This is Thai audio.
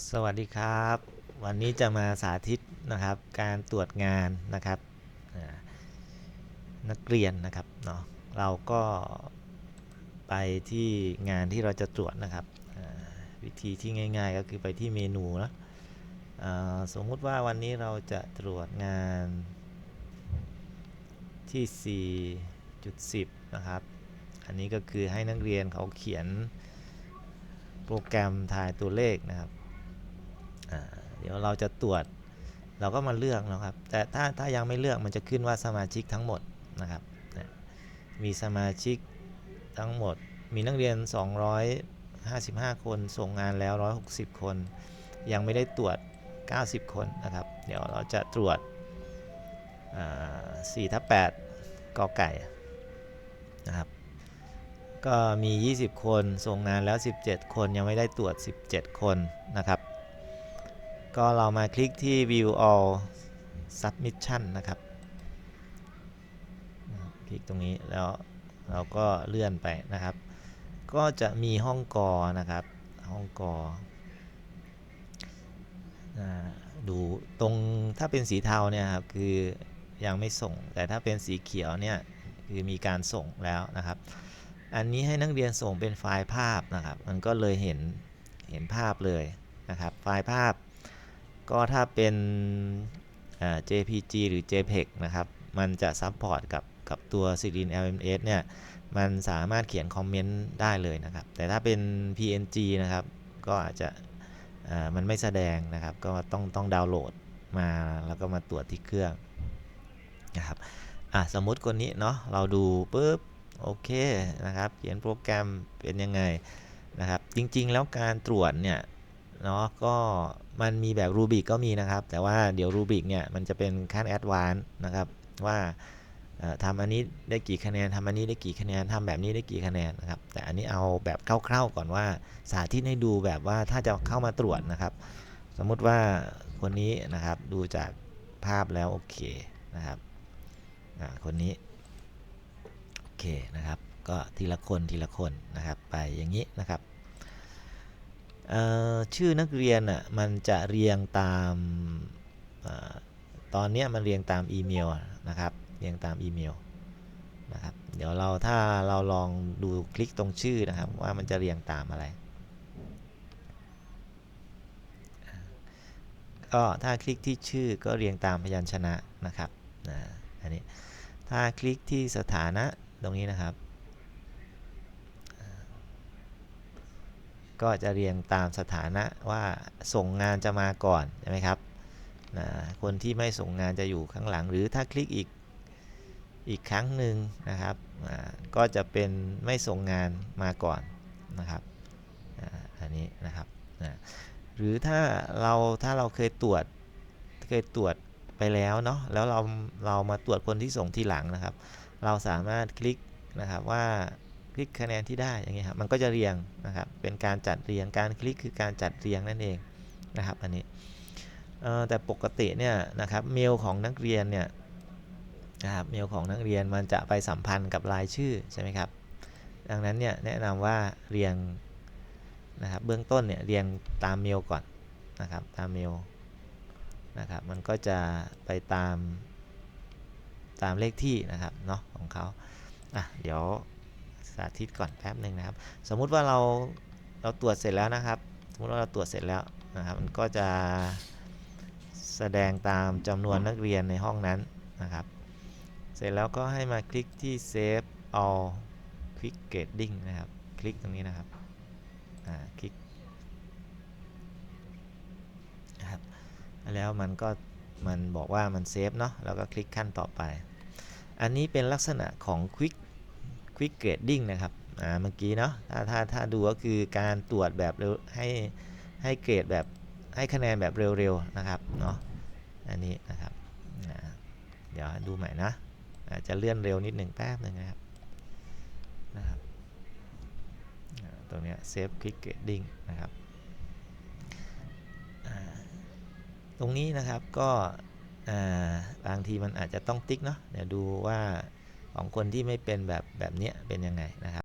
สวัสดีครับ วันนี้จะมาสาธิตนะครับการตรวจงานนะครับนักเรียนนะครับเนาะเราก็ไปที่งานที่เราจะตรวจนะครับวิธีที่ง่าย ๆ ก็คือไปที่เมนูนะสมมุติว่าวันนี้เราจะตรวจงานที่ 4.10 นะครับ อันนี้ก็คือให้นักเรียนเขาเขียนโปรแกรมทายตัวเลขนะครับ เดี๋ยวเราจะตรวจเราก็มาเลือกนะครับ แต่ถ้าถ้ายังไม่เลือกมันจะขึ้นว่าสมาชิกทั้งหมดนะครับมีสมาชิกทั้งหมด มีนักเรียน 255 คนส่งงานแล้ว 160 คน ยังไม่ได้ตรวจ 90 คนนะครับ เดี๋ยวเราจะตรวจ4ทับ8กอไก่นะครับก็มี 20 คน ส่งงานแล้ว 17 คน ยังไม่ได้ตรวจ 17 คนนะครับ ก็เรามาคลิกที่ view all submission นะครับ คลิกตรงนี้แล้วเราก็เลื่อนไปนะครับ ก็จะมีห้องกอนะครับ ห้องกอดูตรงถ้าเป็นสีเทาเนี่ยครับคือยังไม่ส่ง แต่ถ้าเป็นสีเขียวเนี่ยคือมีการส่งแล้วนะครับ อันนี้ให้นักเรียนส่งเป็นไฟล์ภาพนะครับ มันก็เลยเห็นเห็นภาพเลยนะครับ ไฟล์ภาพ ก็ถ้าเป็นอ่า JPG หรือ JPEG นะครับ มันจะซัพพอร์ตกับกับตัว s i r i n LMS เนี่ย มันสามารถเขียนคอมเมนต์ได้เลยนะครับ แต่ถ้าเป็น PNG นะครับ ก็อาจจะอ่ามันไม่แสดงนะครับ ก็ต้องต้องดาวน์โหลดมาแล้วก็มาตรวจที่เครื่องนะครับอะสมมุติคนนี้เนาะเราดูปุ๊บโอเคนะครับ เขียนโปรแกรมเป็นยังไงนะครับ จริงๆ แล้วการตรวจเนี่ย เนาะก็มันมีแบบรูบิกก็มีนะครับ แต่ว่าเดี๋ยวรูบิกเนี่ยมันจะเป็นขั้นแอดวานซ์นะครับ ว่าเอ่อทำอันนี้ได้กี่คะแนนทำอันนี้ได้กี่คะแนนทำแบบนี้ได้กี่คะแนนนะครับ แต่อันนี้เอาแบบคร่าวๆก่อนว่าสาธิตให้ดูแบบว่าถ้าจะเข้ามาตรวจนะครับ สมมุติว่าคนนี้นะครับดูจากภาพแล้วโอเคนะครับอ่าคนนี้โอเคนะครับ ก็ทีละคนทีละคนนะครับไปอย่างนี้นะครับ ชื่อนักเรียนอะมันจะเรียงตามอตอนนี้มันเรียงตามอีเมลนะครับเรียงตามอีเมลนะครับเดี๋ยวเราถ้าเราลองดูคลิกตรงชื่อนะครับว่ามันจะเรียงตามอะไร ก็ถ้าคลิกที่ชื่อก็เรียงตามพยัญชนะนะครับอันนี้ถ้าคลิกที่สถานะตรงนี้นะครับ ก็จะเรียงตามสถานะว่าส่งงานจะมาก่อนใช่ไหมครับนะคนที่ไม่ส่งงานจะอยู่ข้างหลัง หรือถ้าคลิกอีกอีกครั้งหนึ่งนะครับอ่าก็จะเป็นไม่ส่งงานมาก่อนนะครับอ่าอันนี้นะครับนะหรือถ้าเราถ้าเราเคยตรวจเคยตรวจไปแล้วเนาะแล้วเราเรามาตรวจคนที่ส่งทีหลังนะครับ เราสามารถคลิกนะครับว่า คลิกคะแนนที่ได้อย่างเงี้ยครับมันก็จะเรียงนะครับเป็นการจัดเรียงการคลิกคือการจัดเรียงนั่นเองนะครับอันนี้แต่ปกติเนี่ยนะครับเมลของนักเรียนเนี่ยนะครับเมลของนักเรียนมันจะไปสัมพันธ์กับรายชื่อใช่ไหมครับดังนั้นเนี่ยแนะนำว่าเรียงนะครับเบื้องต้นเนี่ยเรียงตามเมลก่อนนะครับตามเมลนะครับมันก็จะไปตามตามเลขที่นะครับเนาะของเขาอะเดี๋ยว สาธิตก่อนแป๊บหนึ่งนะครับ สมมุติว่าเราเราตรวจเสร็จแล้วนะครับ สมมติว่าเราตรวจเสร็จแล้วนะครับ มันก็จะแสดงตามจำนวนนักเรียนในห้องนั้นนะครับ เสร็จแล้วก็ให้มาคลิกที่ save all quick grading นะครับ คลิกตรงนี้นะครับ อ่า คลิกนะครับ แล้วมันก็มันบอกว่ามันเซฟเนาะ แล้วก็คลิกขั้นต่อไป อันนี้เป็นลักษณะของ quick quick grading นะครับอ่าเมื่อกี้เนาะถ้าถ้าถ้าดูก็คือการตรวจแบบเร็วให้ให้เกรดแบบให้คะแนนแบบเร็วๆนะครับเนาะอันนี้นะครับอ่าเดี๋ยวดูใหม่นะอาจจะเลื่อนเร็วนิดหนึ่งแป๊บหนึ่งนะครับนะครับตรงเนี้ย save quick grading นะครับอ่าตรงนี้นะครับก็อ่าบางทีมันอาจจะต้องติ๊กเนาะเดี๋ยวดูว่า ของคนที่ไม่เป็นแบบแบบนี้เป็นยังไงนะครับ